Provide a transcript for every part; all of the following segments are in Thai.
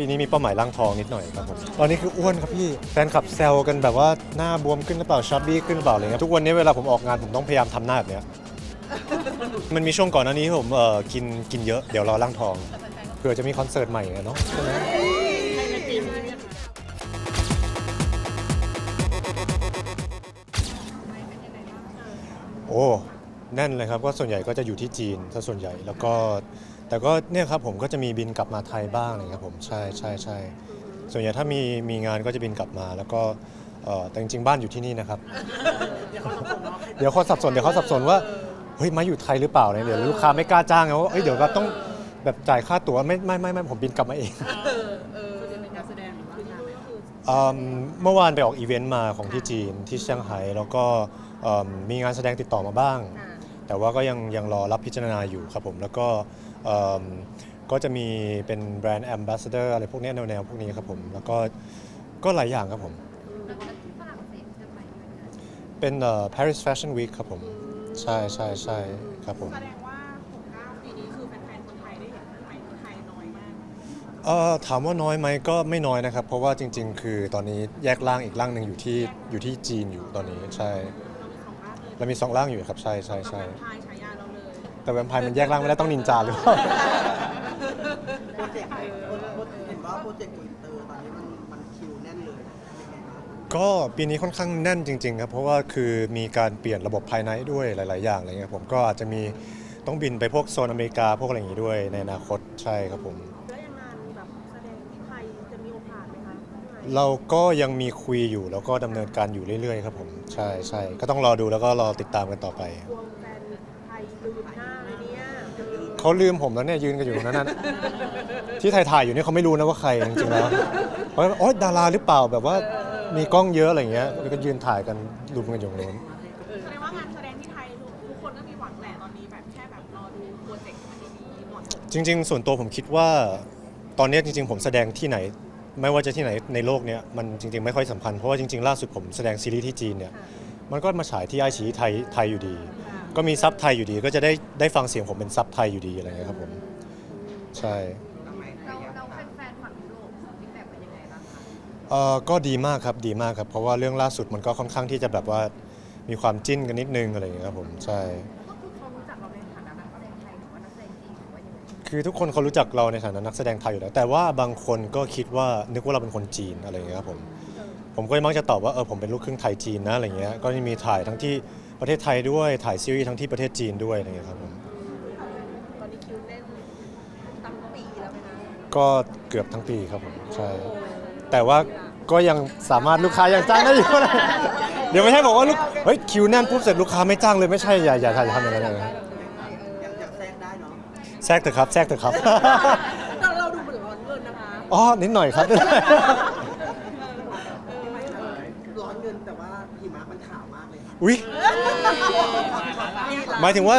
ปีนี้มีเป้าหมายร่างทองนิดหน่อยครับผมตอนนี้คืออ้วนครับพี่แฟนคลับแซวกันแบบว่าหน้าบวมขึ้นหรือเปล่าชับบี้ขึ้นหรือเปล่าอะไรเงี้ยทุกวันนี้เวลาผมออกงานผมต้องพยายามทำหน้าแบบเนี้ยมันมีช่วงก่อนหน้านี้ที่ผมเอ่อกินกินเยอะเดี๋ยวรอร่างทองเผื่อจะมีคอนเสิร์ตใหม่อะเนาะใช่ไหมโอ้ แน่นเลยครับก็ส่วนใหญ่ก็จะอยู่ที่จีนซะส่วนใหญ่แล้วก็แต่ก็เนี่ยครับผมก็จะมีบินกลับมาไทยบ้างอะไรครับผมใช่ใช่ใช่ส่วนใหญ่ถ้ามีมีงานก็จะบินกลับมา แล้วก็เอ่อแต่จริงๆบ้านอยู่ที่นี่นะครับ เดี๋ยวเขาสับสนเดี๋ยวเขาสับสนว่าเฮ้ยมาอยู่ไทยหรือเปล่าเนี่ยเดี๋ยวลูกค้าไม่กล้าจ้างไงว่าเอ้ยเดี๋ยวแบบต้องแบบจ่ายค่าตั๋วไม่ไม่ไม่ไม่ผมบินกลับมาเองเอิ่มเมื่อวานไปออกอีเวนต์มาของที่จีนที่เซี่ยงไฮ้แล้วก็เอิ่มมีงานแสดงติดต่อมาบ้าง แต่ว่าก็ยังยังรอรับพิจารณาอยู่ครับผมแล้วก็เอิ่มก็จะมีเป็นแบรนด์แอมบาสเดอร์อะไรพวกเนี้ยแนวๆพวกนี้ครับผมแล้วก็ก็หลายอย่างครับผมเป็นเอ่อ Paris Fashion Week ครับผม ใช่ใช่ใช่ครับผม แสดงว่า69ปีนี้คือแฟนๆคนไทยได้เห็นไหมคนไทยน้อยมาก เอ่อถามว่าน้อยไหมก็ไม่น้อยนะครับ เพราะว่าจริง ๆ คือตอนนี้แยกร่างอีกร่างหนึ่งอยู่ที่อยู่ที่จีนอยู่ตอนนี้ใช่ เรามีสองร่างเลยเรามีสองร่างอยู่ครับใช่ใช่ใช่ทายฉายาเราเลยแต่แวมไพร์มันแยกร่างไม่ได้ต้องนินจาหรือเปล่า โปรเจกต์โปรโปรเห็นว่าโปรเจกต์อินเตอร์ตอนนี้มันมันคิวแน่นเลยเป็นไงบ้างก็ปีนี้ค่อนข้างแน่นจริงๆครับเพราะว่าคือมีการเปลี่ยนระบบภายในด้วยหลาย ๆ อย่างอะไรเงี้ยผมก็อาจจะมีต้องบินไปพวกโซนอเมริกาพวกอะไรอย่างงี้ด้วยในอนาคตใช่ครับผม เราก็ยังมีคุยอยู่แล้วก็ดำเนินการอยู่เรื่อยๆครับผมใช่ใช่ก็ต้องรอดูแล้วก็รอติดตามกันต่อไปกลัวแฟนไทยลืมหน้าเลยเนี่ยเขาลืมผมแล้วเนี่ยยืนกันอยู่ตรงนั้นนะที่ถ่ายถ่ายๆอยู่เนี่ยเขาไม่รู้นะว่าใครจริงๆแล้วเพราะว่าโอ๊ยดาราหรือเปล่าแบบว่ามีกล้องเยอะอะไรอย่างเงี้ยแล้วก็ยืนถ่ายกันรุมกันอยู่ตรงนู้น แสดงว่างานแสดงที่ไทยทุกคนก็มีหวังแหละตอนนี้แบบแค่แบบรอดูโปรเจกต์ที่มันดีๆเหมาะสมจริงๆ ส่วนตัวผมคิดว่า ตอนเนี้ยจริง ๆ ผมแสดงที่ไหน ไม่ว่าจะที่ไหนในโลกเนี้ยมันจริง ๆ ไม่ค่อยสำคัญ เพราะว่าจริง ๆ ล่าสุดผมแสดงซีรีส์ที่จีนเนี่ยมันก็มาฉายที่ไอชีไทยไทยอยู่ดี ก็มีซับไทยอยู่ดีก็จะได้ได้ฟังเสียงผมเป็นซับไทยอยู่ดีอะไรเงี้ยครับผมใช่ทำไมเราเราแฟนๆฝั่งยุโรปเขาฟีดแบ็กเป็นยังไงบ้างคะเอ่อก็ดีมากครับดีมากครับ เพราะว่าเรื่องล่าสุดมันก็ค่อนข้างที่จะแบบว่ามีความจิ้นกันนิดนึงอะไรอย่างเงี้ยครับผมใช่ คือทุกคนเขารู้จักเราในฐานะนักแสดงไทยอยู่แล้ว แต่ว่าบางคนก็คิดว่านึกว่าเราเป็นคนจีนอะไรอย่างเงี้ยครับผมผมก็มักจะตอบว่าเออผมเป็นลูกครึ่งไทยจีนนะอะไรเงี้ยก็มีถ่ายทั้งที่ประเทศไทยด้วยถ่ายซีรีส์ทั้งที่ประเทศจีนด้วยอะไรเงี้ยครับผมตอนนี้คิวเล่นตั้งปีแล้วไหมคะก็เกือบทั้งปีครับผมใช่แต่ว่าก็ยังสามารถลูกค้ายังจ้างได้อยู่นะเดี๋ยวไม่ใช่บอกว่าลูกเฮ้ยคิวแน่นปุ๊บเสร็จลูกค้าไม่จ้างเลยไม่ใช่อย่าอย่าอย่าทำอย่างนั้นเลยนะ แทรกเถอะครับ แทรกเถอะครับ เราเราดูเหมือนร้อนเงินนะคะอ๋อ นิดหน่อยครับร้อนเงินแต่ว่าหิมะมันขาวมากเลยค่ะอุ๊ย หมายถึงว่า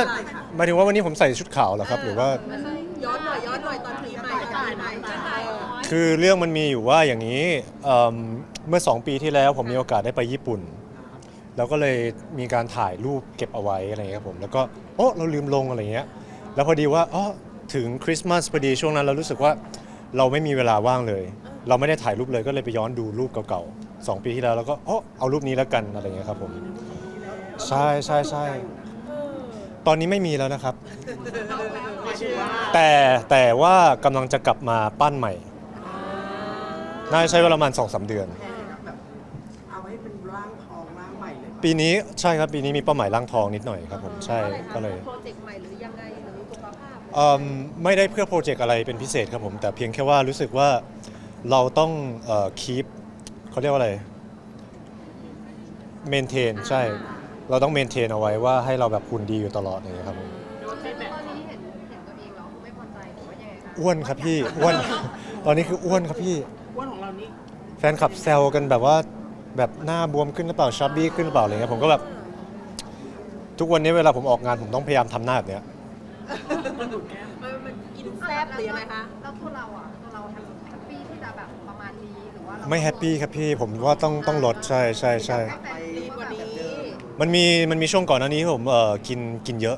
หมายถึงว่าวันนี้ผมใส่ชุดขาวเหรอครับ หรือว่า ย้อนหน่อยย้อนหน่อยตอนปีใหม่ตายใหม่ตายใหม่คือเรื่องมันมีอยู่ว่าอย่างนี้เอิ่มเมื่อ 2 ปีที่แล้วผมมีโอกาสได้ไปญี่ปุ่น แล้วก็เลยมีการถ่ายรูปเก็บเอาไว้อะไรอย่างเงี้ยครับผมแล้วก็โอ้เราลืมลงอะไรเงี้ย แล้วพอดีว่าอ๋อถึงคริสต์มาสพอดีช่วงนั้นเรารู้สึกว่าเราไม่มีเวลาว่างเลย เราไม่ได้ถ่ายรูปเลยก็เลยไปย้อนดูรูปเก่าๆสองปีที่แล้วแล้วก็อ๋อเอารูปนี้แล้วกันอะไรเงี้ยครับผมใช่ใช่ใช่ตอนนี้ไม่มีแล้วนะครับ แต่แต่ว่ากำลังจะกลับมาปั้นใหม่ น่าจะใช้เวลาประมาณสองสาเดือนแค่แบบเอาไว้เป็นร่างทองร่างใหม่เลยปีนี้ใช่ครับปีนี้มีเป้าหมายร่างทองนิดหน่อยครับผมใช่ก็เลย โปรเจกต์ใหม่หรือยังไงหรือสุขภาพ เอิ่มไม่ได้เพื่อโปรเจกต์อะไรเป็นพิเศษครับผม แต่เพียงแค่ว่ารู้สึกว่าเราต้องคีปเขาเรียกว่าอะไรเมนเทนใช่ เราต้องเมนเทนเอาไว้ว่าให้เราแบบหุ่นดีอยู่ตลอดอย่างเงี้ยครับผมตอนนี้เห็นเห็นตัวเองแล้วไม่พอใจหรือว่ายังไงคะอ้วนครับพี่อ้วน ตอนนี้คืออ้วนครับพี่ อ้วนของเรานี่แฟนคลับแซวกันแบบว่าแบบหน้าบวมขึ้นหรือเปล่าชับบี้ขึ้นหรือเปล่าอะไรเงี้ยผมก็แบบทุกวันนี้เวลาผมออกงานผมต้องพยายามทำหน้าแบบเนี้ย มันมันกินแซ่บหรือยังไงคะ แล้วตัวเราอะตัวเราแฮปปี้ที่จะแบบประมาณนี้หรือว่าเราไม่แฮปปี้ครับพี่ผมว่าต้องต้องลดใช่ใช่ใช่ไปดีกว่านี้มันมีมันมีช่วงก่อนหน้านี้ที่ผมเอ่อกินกินเยอะ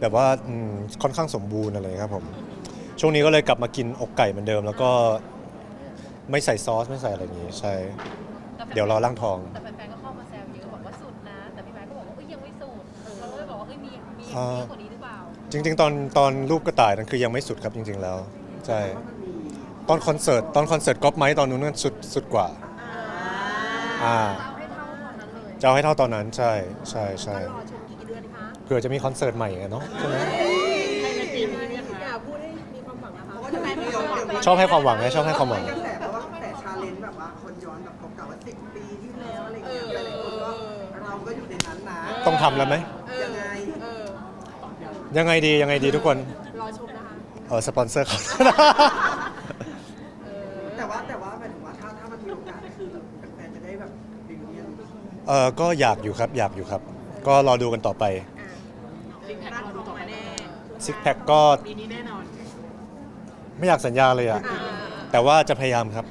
แบบว่าอืมค่อนข้างสมบูรณ์อะไรครับผมช่วงนี้ก็เลยกลับมากินอกไก่เหมือนเดิม แล้วก็ไม่ใส่ซอสไม่ใส่อะไรอย่างงี้ใช่แต่แฟนๆเดี๋ยวรอร่างทอง แต่แฟนๆก็เข้ามาแซวเยอะบอกว่าสุดนะ แต่พี่ไม้ก็บอกว่าเอ้ยยังไม่สุดเราก็เลยบอกว่าเอ้ยมีมีอ่าเยอะกว่านี้หรือเปล่า จริง ๆ ตอนตอนรูปกระต่ายนั้นคือยังไม่สุดครับจริง ๆ แล้วใช่ตอนคอนเสิร์ตตอนคอนเสิร์ตก๊อปไม้ตอนนู้นนั่นสุดสุดกว่าอ่าเอาให้เท่าตอนนั้นเลยจะเอาให้เท่าตอนนั้นใช่ใช่ใช่รอชมกี่เดือนคะเผื่อจะมีคอนเสิร์ตใหม่ไงเนาะใช่ไหมภายในปีนี้ไหมคะอย่าพูดให้มีความหวังนะคะเพราะว่าจะมีความหวังชอบให้ความหวังไงชอบให้ความหวัง กระแสเพราะว่ากระแสชาเลนจ์แบบว่าคนย้อนแบบเก่าๆว่าสิบปีที่แล้วอะไรอย่างเงี้ยหลายๆคนก็เราก็อยู่ในนั้นนะต้องทำแล้วไหมยังไงเออ ยังไงดียังไงดีทุกคนรอชมนะคะ เออสปอนเซอร์เขาแต่ว่าแต่ว่าหมายถึงว่าถ้าถ้ามันมีโอกาสคือแฟนๆจะได้แบบรีวิวเนี่ยเออก็อยากอยู่ครับอยากอยู่ครับ ก็รอดูกันต่อไปลิงก์แพครอดูต่อมาแน่ซิกแพคก็ปีนี้แน่นอนไม่อยากสัญญาเลยอะอ่าแต่ว่าจะพยายามครับ